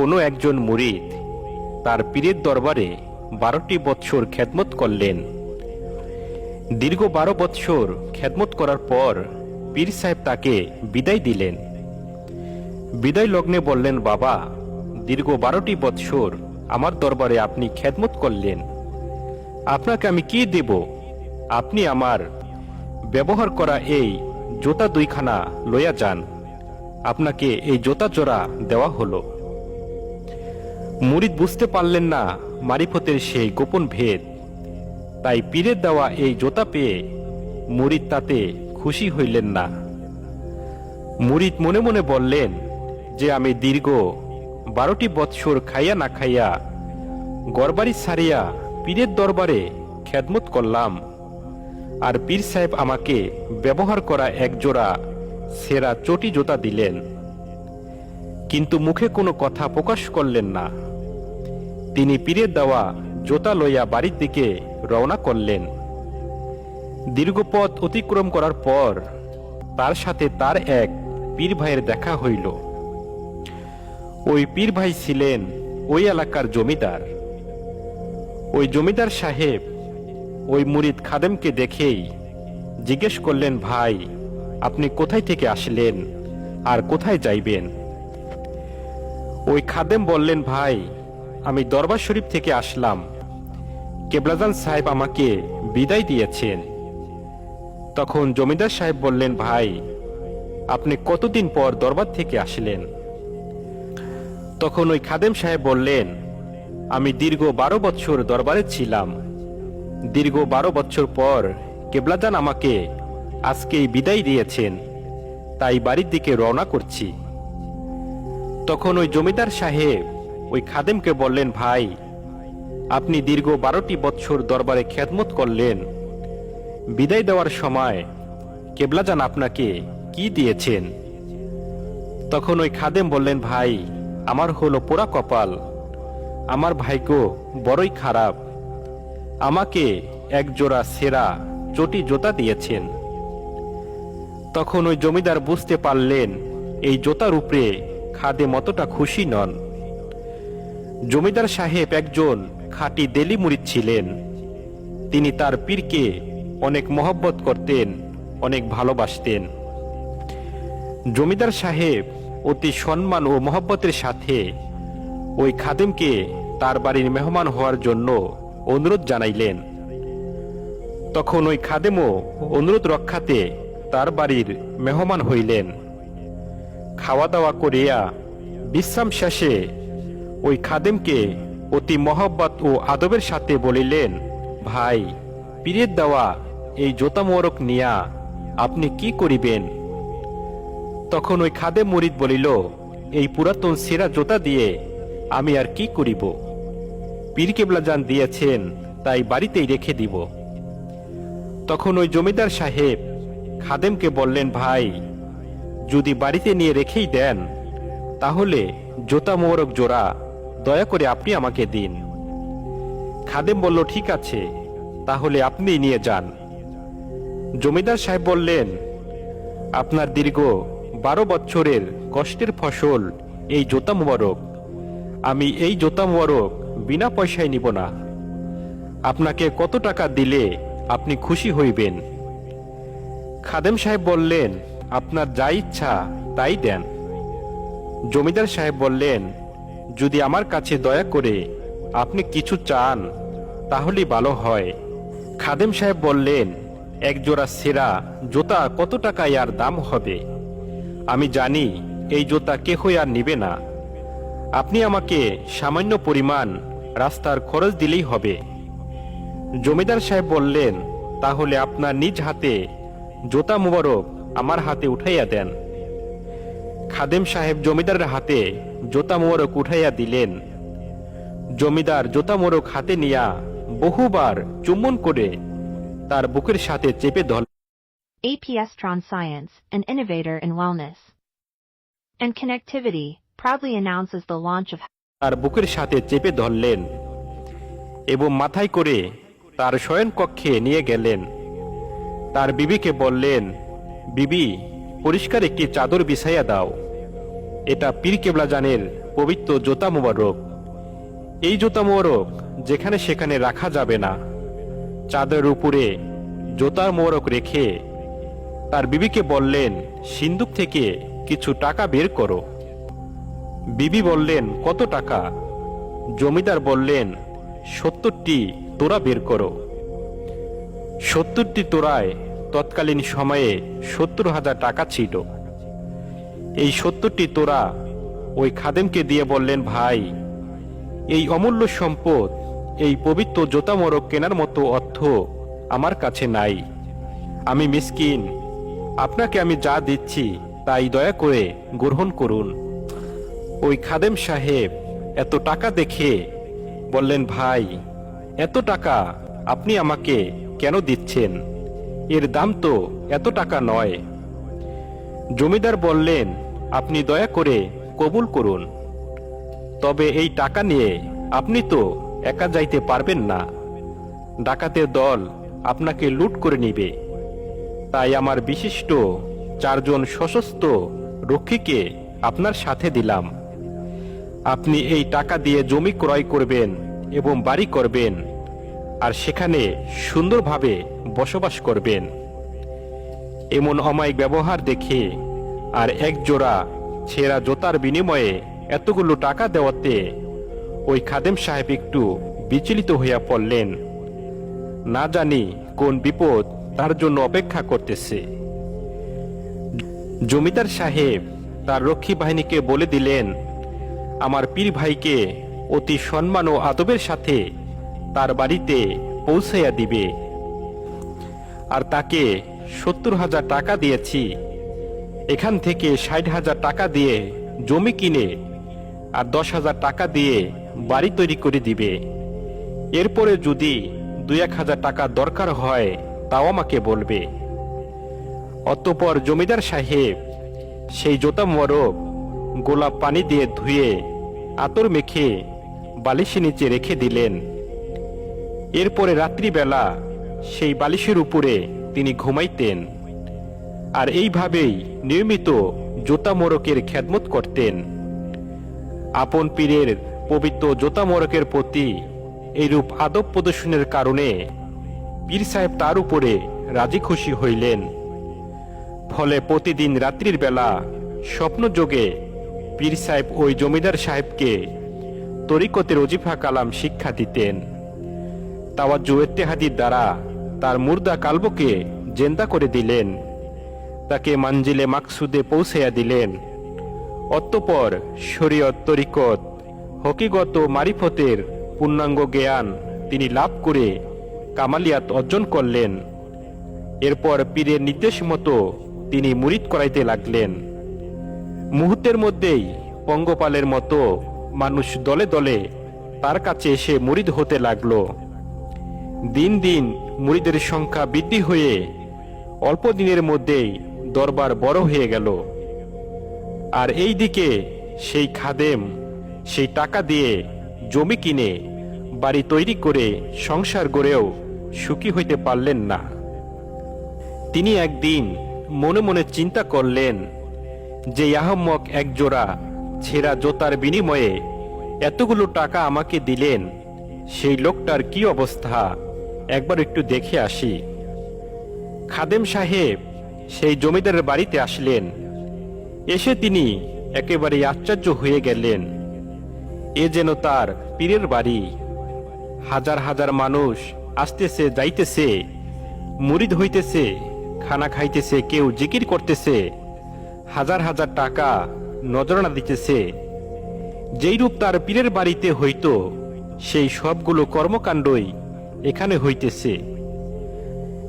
কোনো একজন মুরিদ তার পীরের দরবারে বারোটি বৎসর খেদমত করলেন। দীর্ঘ বারো বৎসর খেদমত করার পর পীর সাহেব তাকে বিদায় দিলেন। বিদায় লগ্নে বললেন, বাবা, দীর্ঘ বারোটি বৎসর আমার দরবারে আপনি খেদমত করলেন। আপনাকে আমি কি দেব? আপনি আমার ব্যবহার করা এই জোতা দুইখানা লইয়া যান। আপনাকে এই জোতা জোড়া দেওয়া হলো। মুরিদ বুঝতে পারলেন না মারিফতের সেই গোপন ভেদ। তাই পীরের দেওয়া এই জোতা পেয়ে মুরিদ তাতে খুশি হইলেন না। মুরিদ মনে মনে বললেন যে আমি দীর্ঘ বারোটি বৎসর খাইয়া না খাইয়া গড়বাড়ি সারিয়া পীরের দরবারে খেদমত করলাম আর পীর সাহেব আমাকে ব্যবহার করা একজোড়া সেরা চটি জোতা দিলেন। কিন্তু মুখে কোনো কথা প্রকাশ করলেন না। তিনি পীরের দেওয়া জোতা লইয়া বাড়ির দিকে রওনা করলেন। দীর্ঘ পথ অতিক্রম করার পর তার সাথে তার এক পীর ভাইয়ের দেখা হইল। ওই পীর ভাই ছিলেন ওই এলাকার জমিদার। ওই জমিদার সাহেব ওই মুরিদ খাদেমকে দেখেই জিজ্ঞেস করলেন, ভাই, আপনি কোথায় থেকে আসলেন আর কোথায় যাইবেন? ওই খাদেম বললেন, ভাই আমি দরবার শরীফ থেকে আসলাম। কেবলাজান সাহেব আমাকে বিদায় দিয়েছেন। তখন জমিদার সাহেব বললেন, ভাই, আপনি কতদিন পর দরবার থেকে আসলেন? তখন ওই খাদেম সাহেব বললেন, আমি দীর্ঘ বারো বছর দরবারে ছিলাম। দীর্ঘ বারো বছর পর কেবলাজান আমাকে আজকেই বিদায় দিয়েছেন। তাই বাড়ির দিকে রওনা করছি। তখন ওই জমিদার সাহেব ওই খাদেমকে বললেন, ভাই, আপনি দীর্ঘ বারোটি বৎসর দরবারে খেদমত করলেন। বিদায় দেওয়ার সময় কেবলাজান আপনাকে কি দিয়েছেন? তখন ওই খাদেম বললেন, ভাই, আমার হলো পোড়া কপাল। আমার ভাইগো বড়ই খারাপ। আমাকে এক জোড়া সেরা চটি জোতা দিয়েছেন। তখন ওই জমিদার বুঝতে পারলেন, এই জোতার উপরে খাদে মতটা খুশি নন। জমিদার সাহেব একজন খাঁটি দেলি মুরিদ ছিলেন। তিনি তার পীরকে অনেক মহব্বত করতেন, অনেক ভালোবাসতেন। জমিদার সাহেব অতি সম্মান ও মহব্বতের সাথে ওই খাদেমকে তার বাড়ির মেহমান হওয়ার জন্য অনুরোধ জানাইলেন। তখন ওই খাদেমও অনুরোধ রক্ষাতে তার বাড়ির মেহমান হইলেন। খাওয়া দাওয়া করিয়া বিশ্রাম শেষে ওই খাদেমকে অতি মহব্বত ও আদবের সাথে বলিলেন, ভাই, পীরের দেওয়া এই জোতা মোরক নিয়া আপনি কি করিবেন? তখন ওই খাদেম মরিদ বলিল, এই পুরাতন সেরা জোতা দিয়ে আমি আর কি করিব? পীর কেবলা যান দিয়েছেন, তাই বাড়িতেই রেখে দিব। তখন ওই জমিদার সাহেব খাদেমকে বললেন, ভাই, যদি বাড়িতে নিয়ে রেখেই দেন, তাহলে জোতা মোরক জোড়া দয়া করে আপনি আমাকে দিন। খাদেম বলল, ঠিক আছে, তাহলে আপনি নিয়ে যান। জমিদার সাহেব বললেন, আপনার দীর্ঘ বারো বছরের কষ্টের ফসল এই জোতা মোবারক। আমি এই জোতা মোবারক বিনা পয়সায় নিব না। আপনাকে কত টাকা দিলে আপনি খুশি হইবেন? খাদেম সাহেব বললেন, আপনার যা ইচ্ছা তাই দেন। জমিদার সাহেব বললেন যদি আমার কাছে দয়া করে আপনি কিছু চান তাহলে ভালো হয়। খাদেম সাহেব বললেন, এক জোড়া সেরা জোতা কত টাকায় আর দাম হবে? আমি জানি, এই জোতা কেহই আর নিবে না। আপনি আমাকে সামান্য পরিমাণ রাস্তার খরচ দিলেই হবে। জমিদার সাহেব বললেন, তাহলে আপনার নিজ হাতে জোতা মুবারক আমার হাতে উঠাইয়া দেন। খাদেম সাহেব জমিদারের হাতে জোতা মোরক উঠাইয়া দিলেন। জমিদার জোতা মোরক হাতে নিয়া বহুবার চুম্বন করে তার বুকের সাথে চেপে ধর APS Tron Science, an innovator in wellness. And connectivity, proudly announces the launch of তার বুকের সাথে চেপে ধরলেন এবং মাথায় করে তার শয়ন কক্ষে নিয়ে গেলেন। তার বিবিকে বললেন বিবি পরিষ্কার একটি চাদর বিছাইয়া দাও। এটা পীর কেবলাজানের পবিত্র জোতা মোবারক এই জোতা মোবারক যেখানে সেখানে রাখা যাবে না। চাঁদের উপরে জোতার মোবারক রেখে তার বিবিকে বললেন, সিন্দুক থেকে কিছু টাকা বের করো। বিবি বললেন, কত টাকা? জমিদার বললেন, সত্তরটি তোরা বের করো। সত্তরটি তোরায় তৎকালীন সময়ে সত্তর হাজার টাকা ছিল। এই সত্তরটি তোরা ওই খাদেমকে দিয়ে বললেন, ভাই, এই অমূল্য সম্পদ, এই পবিত্র জোতা মোরগ কেনার মতো অর্থ আমার কাছে নাই। আমি মিসকিন, আপনাকে আমি যা দিচ্ছি তাই দয়া করে গ্রহণ করুন। ওই খাদেম সাহেব এত টাকা দেখে বললেন, ভাই, এত টাকা আপনি আমাকে কেন দিচ্ছেন? এর দাম তো এত টাকা নয়। জমিদার বললেন, আপনি দয়া করে কবুল করুন। তবে এই টাকা নিয়ে আপনি তো একা যাইতে পারবেন না। ডাকাতের দল আপনাকে লুট করে নিবে। তাই আমার বিশিষ্ট চারজন সশস্ত্র রক্ষীকে আপনার সাথে দিলাম। আপনি এই টাকা দিয়ে জমি ক্রয় করবেন এবং বাড়ি করবেন। আর সেখানে সুন্দরভাবে বসবাস করবেন। এমন অমায়িক ব্যবহার দেখে আর এক জোড়া ছেঁড়া জোতার বিনিময়ে এতগুলো টাকা দেওয়াতে ওই খাদেম সাহেব একটু বিচলিত হইয়া পড়লেন। না জানি কোন বিপদ তার জন্য অপেক্ষা করতেছে। জমিদার সাহেব তার রক্ষী বাহিনীকে বলে দিলেন, আমার পীর ভাইকে অতি সম্মান ও আদবের সাথে তার বাড়িতে পৌঁছাইয়া দিবে। আর তাকে সত্তর হাজার টাকা দিয়েছি। এখান থেকে ষাট হাজার টাকা দিয়ে জমি কিনে আর দশ হাজার টাকা দিয়ে বাড়ি তৈরি করে দিবে। এরপরে যদি দুই এক হাজার টাকা দরকার হয়, তাও আমাকে বলবে। অতঃপর জমিদার সাহেব সেই জোতা মরক গোলাপ পানি দিয়ে ধুয়ে আতর মেখে বালিশের নিচে রেখে দিলেন। এরপরে রাত্রিবেলা সেই বালিশের উপরে তিনি ঘুমাইতেন আর এইভাবেই নিয়মিত জোতা মোরকের খেদমত করতেন। আপন পীরের পবিত্র জোতা মোরকের প্রতি এইরূপ আদব প্রদর্শনের কারণে পীর সাহেব তার উপরে রাজি খুশি হইলেন। ফলে প্রতিদিন রাত্রির বেলা স্বপ্নযোগে পীর সাহেব ওই জমিদার সাহেবকে তরিকতের অজিফা কালাম শিক্ষা দিতেন। তাওয়াজ্জু ইত্তেহাদির দ্বারা তার মুর্দা কালবকে জেন্দা করে দিলেন। তাকে মানজিলে মাকসুদে পৌঁছাইয়া দিলেন। অতঃপর শরীয়ত, তরিকত হকিগত মারিফতের পূর্ণাঙ্গ জ্ঞান তিনি লাভ করে কামালিয়াত অর্জন করলেন। এরপর পীরের নির্দেশ মতো তিনি মুরিদ করাইতে লাগলেন। মুহূর্তের মধ্যেই পঙ্গপালের মতো মানুষ দলে দলে তার কাছে এসে মুরিদ হতে লাগল। দিন দিন মুরিদের সংখ্যা বৃদ্ধি হয়ে অল্প দিনের মধ্যেই দরবার বড় হয়ে গেল। আর এই দিকে সেই খাদেম সেই টাকা দিয়ে জমি কিনে, বাড়ি তৈরি করে সংসার গড়েও সুখী হইতে পারলেন না। তিনি একদিন মনে মনে চিন্তা করলেন যে আহম্মক একজোড়া ছেঁড়া জোতার বিনিময়ে এতগুলো টাকা আমাকে দিলেন, সেই লোকটার কি অবস্থা? একবার একটু দেখে আসি। খাদেম সাহেব সেই জমিদারের বাড়িতে আসলেন। এসে তিনি একেবারে আশ্চর্য হয়ে গেলেন। এ যেন তার পীরের বাড়ি। হাজার হাজার মানুষ আসতেছে, যাইতেছে, মুরিদ হইতেছে, খানা খাইতেছে, কেউ জিকির করতেছে, হাজার হাজার টাকা নজরানা দিতেছে। যেই রূপ তার পীরের বাড়িতে হইতো, সেই সবগুলো কর্মকাণ্ডই এখানে হইতেছে।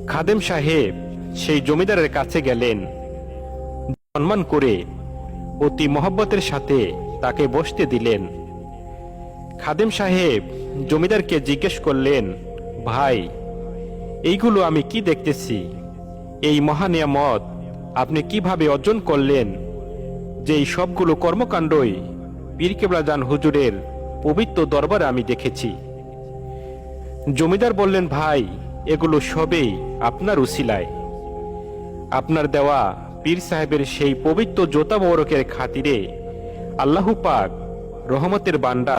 খাদেম সাহেব সেই জমিদারের কাছে গেলেন। সম্মান করে অতি মহব্বতের সাথে তাকে বসতে দিলেন। খাদেম সাহেব জমিদারকে জিজ্ঞেস করলেন, ভাই, এইগুলো আমি কি দেখতেছি? এই মহানিয়ামত আপনি কীভাবে অর্জন করলেন? যে এই সবগুলো কর্মকাণ্ডই পীর কেবলাজান হুজুরের পবিত্র দরবারে আমি দেখেছি। জমিদার বললেন, ভাই, এগুলো সবেই আপনার উসিলায়। আপনার দেওয়া পীর সাহেবের সেই পবিত্র জোতা মোরকের খাতিরে আল্লাহ পাক রহমতের বান্ডা